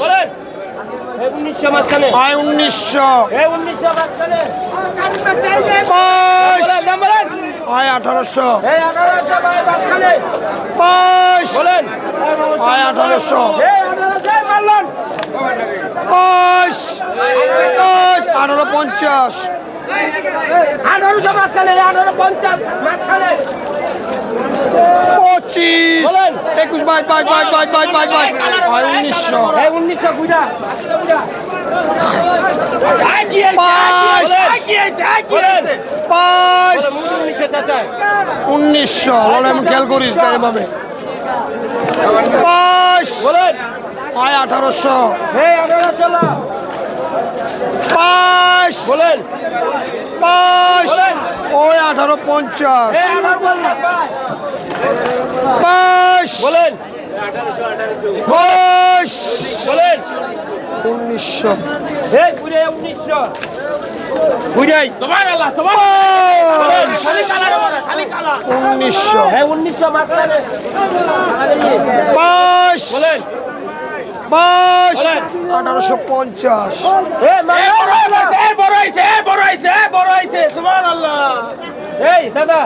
বলেন। এই উনিশশো মাঝখানে। আয় উনিশশো। মাঝখানে। আয় আঠারোশো। বলেন। আয় আঠারোশো। আঠারো পঞ্চাশ। আঠারোশো মাঝখানে আঠারো পঞ্চাশ মাঝখানে। পঁচিশ। একুশ বাইশ বাইশ বাইশ বাইশ বাইশ বাইশ বাইশ। আয় উনিশশো। উনিশশো। বুঝা। বুঝা উনিশশো। বলে আমি খেয়াল করিস তাই ভাবে বলেন। আয় আঠারোশো। আঠারোশো বাইশ। বলেন। বলেন। ওই আঠারো পঞ্চাশ। বাইশ বলেন। বাইশ বলেন। উনিশশো। এই পুরে উনিশশো। বুঝাই বাইশ উনিশশো। হ্যাঁ উনিশশো মাঝখানে বাইশ বলেন। বাইশ বলেন। আঠারোশো পঞ্চাশ। এ এই দাদা।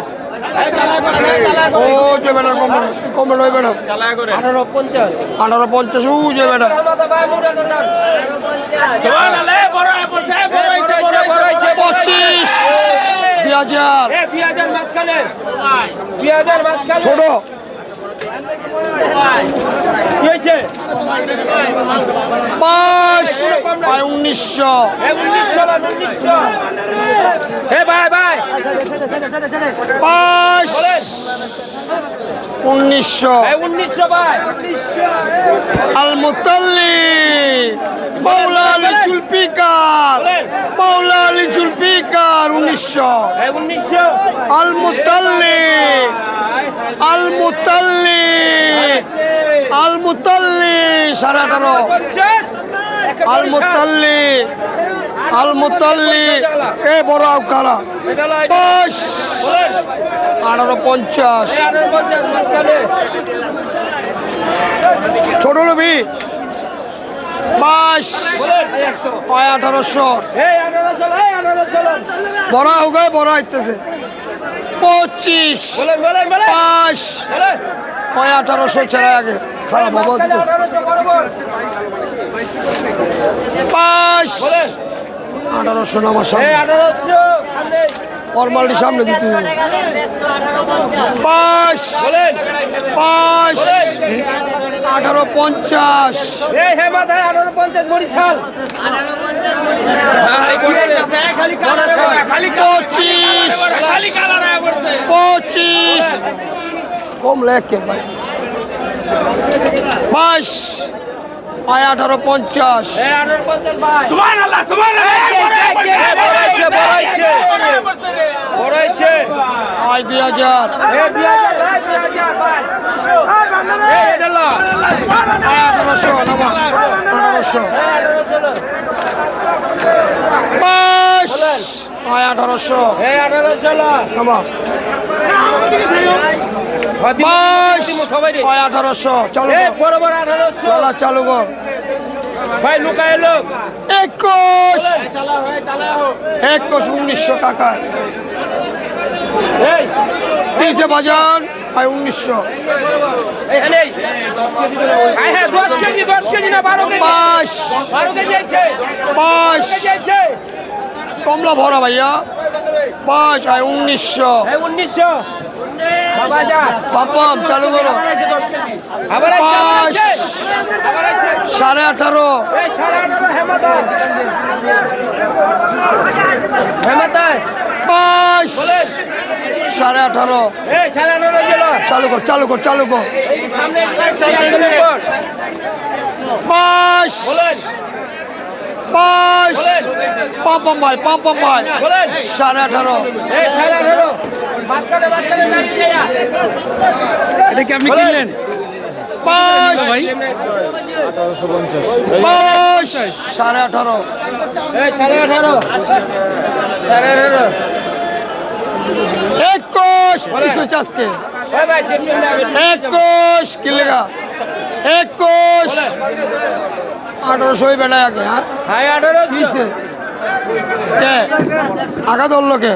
ও যে ম্যাডাম কমেন্ট কমেন্ট ওই ম্যাডাম আঠারো পঞ্চাশ আঠারো পঞ্চাশ ও যে ম্যাডাম আমাদের ভাই মুড়া দাদা পঁচিশ দুই হাজার এ দুই হাজার মাঝখানে দুই হাজার মাঝখানে ছোট কি হয়েছে উনিশশো। পাঁচ। উনিশশো। আল মুতাল্লি মৌলা আলী জুলফিকার। মৌলা আলী জুলফিকার উনিশশো। আল মুতাল্লি আল মুতাল্লি আল মুতাল্লি সাড়ে আঠারো। আল মুতাল্লি আল মুতাল্লি এ বড় আউকারা। আঠারো পঞ্চাশ। ছোট পায় আঠারোশো। বড় আইতেছে। পঁচিশ। পাঁচ পায় আঠারোশো ছেড়ে আগে। খারাপ হব মাঝখানে আঠারোশো পাঁচ নামার এই সামনে। ফরমালিটি সামনে দিতে। পাঁচ পাঁচ আঠারো পঞ্চাশ। এই হে মাথায় আঠারো পঞ্চাশ বরিশাল পঁচিশ। পঁচিশ। কম ভাই বাইশ পায় আঠারো পঞ্চাশ আয় দুই হাজার আঠারোশো আঠারোশো বাইশ আয় আঠারোশো। আঠারোশো হয় চালু বড় আঠারোশো। চলা কর ভাই লুকায় লোক একুশ। একুশ উনিশশো টাকা। তিরিশে বাজার আয় উনিশশো। এখানে আয় কমলা ভরা ভাইয়া। বাইশ আয় উনিশশো। উনিশশো। পাপাম চালু করো। পাঁচ। সাড়ে আঠারো। সাড়ে আঠারো চালু কর চালু কর চালু কর। বাইশ পাপাম ভাই পাপাম ভাই। সাড়ে আঠারো। এটা কি আপনি কিনলেন? সাড়ে আঠারো। সাড়ে আঠারো। সাড়ে আঠারো। একুশ। কিছু আজকে। ওই ভাই টেনশন নেই, আমি ঠিক আছে। একুশ। কি লেগা একুশ আঠারোশো বেড়ায় আগে হ্যাঁ আঠারোশো। কে? আগা ধরলো কে?